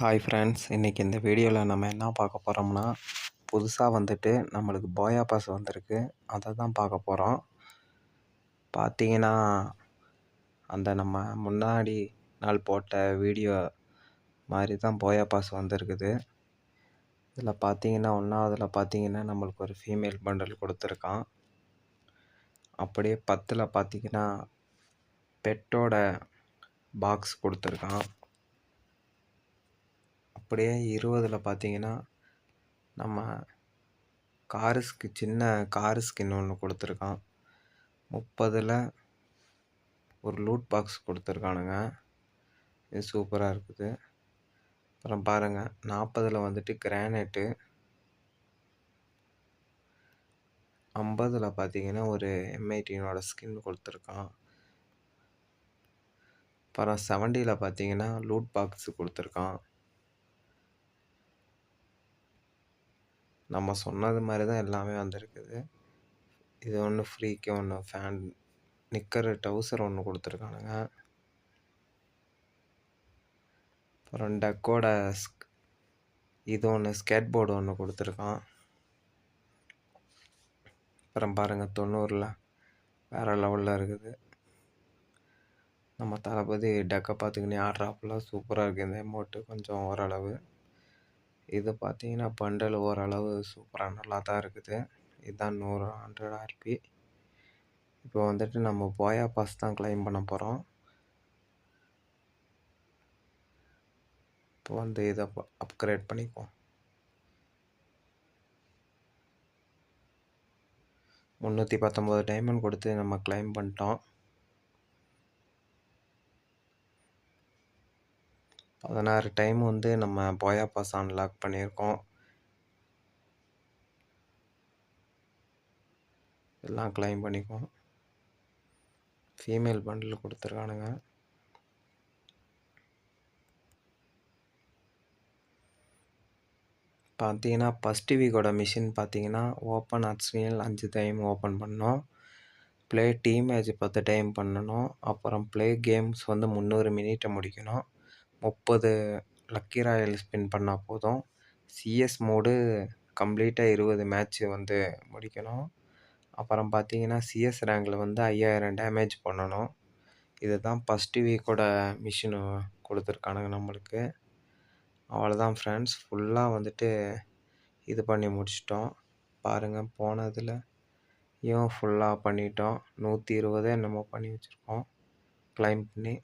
Hi friends இன்றைக்கி இந்த வீடியோவில் நம்ம என்ன பார்க்க போகிறோம்னா புதுசாக வந்துட்டு நம்மளுக்கு போயா பாஸ் வந்திருக்கு. அதை தான் பார்க்க போகிறோம் பார்த்தீங்கன்னா அந்த நம்ம முன்னாடி நாள் போட்ட வீடியோ மாதிரி தான் போயா பாஸ் வந்திருக்குது. இதில் பார்த்தீங்கன்னா ஒன்றாவதில் பார்த்தீங்கன்னா நம்மளுக்கு ஒரு ஃபீமேல் பண்டல் கொடுத்துருக்கான். அப்படியே பத்தில் பார்த்தீங்கன்னா பெட்டோட பாக்ஸ் கொடுத்துருக்கான். அப்படியே இருபதில் பார்த்தீங்கன்னா நம்ம காருஸ்க்கு சின்ன காரு ஸ்கின் ஒன்று கொடுத்துருக்கான். முப்பதில் ஒரு லூட் பாக்ஸ் கொடுத்துருக்கானுங்க. இது சூப்பராக இருக்குது. அப்புறம் பாருங்கள் நாற்பதில் வந்துட்டு கிரானைட்டு ஐம்பதில் பார்த்தீங்கன்னா ஒரு எம்ஐடினோட ஸ்கின் கொடுத்துருக்கான். அப்புறம் செவன்ட்டியில் பார்த்தீங்கன்னா லூட் பாக்ஸ் கொடுத்துருக்கான். நம்ம சொன்னது மாதிரி தான் எல்லாமே வந்திருக்குது. இது ஒன்று ஃப்ரீக்கு ஒன்று ஃபேன் நிக்கர் டவுசர் ஒன்று கொடுத்துருக்கானுங்க. அப்புறம் டக்கோட இது ஒன்று ஸ்கேட் போர்டு ஒன்று கொடுத்துருக்கான். அப்புறம் பாருங்கள் தொண்ணூறில் வேறு லெவலில் இருக்குது. நம்ம தளபதி டக்கை பார்த்துக்கினே ஆடுறாப்புல சூப்பராக இருக்குது இந்த எமௌண்ட்டு கொஞ்சம் ஓரளவு. இது பார்த்தீங்கன்னா பண்டல் ஓரளவு சூப்பராக நல்லா தான் இருக்குது. இதுதான் நூறு ஹண்ட்ரட் ஆர்பி இப்போ வந்துட்டு நம்ம போயா பாஸ் தான் கிளைம் பண்ண போகிறோம் இப்போ வந்து இதை அப்கிரேட் பண்ணிக்குவோம். முந்நூற்றி பத்தொம்போது டைமண்ட் கொடுத்து நம்ம கிளைம் பண்ணிட்டோம். பதினாறு டைம் வந்து நம்ம போயா பாஸ் அன்லாக் பண்ணியிருக்கோம். எல்லாம் கிளைம் பண்ணிக்குவோம். ஃபீமேல் பண்டில் கொடுத்துருக்கானுங்க. பார்த்தீங்கன்னா ஃபஸ்ட் வீக்கோட மிஷின் பார்த்தீங்கன்னா ஓப்பன் அட்ஸ்வியல் அஞ்சு டைம் ஓப்பன் பண்ணோம். ப்ளே டீம் மேட்ச் பத்து டைம் பண்ணணும். அப்புறம் ப்ளே கேம்ஸ் வந்து முந்நூறு மினிட்டை முடிக்கணும். முப்பது லக்கி ராயல் ஸ்பின் பண்ணால் போதும். சிஎஸ் மோடு கம்ப்ளீட்டாக இருபது மேட்ச்சு வந்து முடிக்கணும். அப்புறம் பார்த்தீங்கன்னா சிஎஸ் ரேங்கில் வந்து ஐயாயிரம் டேமேஜ் பண்ணணும். இது தான் ஃபஸ்ட்டு வீக்கோட மிஷினு கொடுத்துருக்கானுங்க நம்மளுக்கு. அவ்வளோதான் ஃப்ரெண்ட்ஸ் ஃபுல்லாக வந்துட்டு இது பண்ணி முடிச்சிட்டோம். பாருங்கள் போனதில் இவன் ஃபுல்லாக பண்ணிட்டோம். நூற்றி இருபது என்னமோ பண்ணி வச்சுருக்கோம். கிளைம் பண்ணி.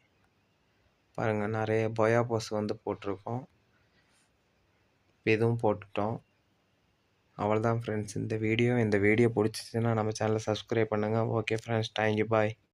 பாருங்கள் நிறைய பொயா போஸ் வந்து போட்டிருக்கோம். இதுவும் போட்டுட்டோம். அவ்வளோதான் ஃப்ரெண்ட்ஸ் இந்த வீடியோ இந்த வீடியோ பிடிச்சிச்சின்னா நம்ம சேனலை சப்ஸ்கிரைப் பண்ணுங்கள் ஓகே ஃப்ரெண்ட்ஸ் தேங்க்யூ பாய்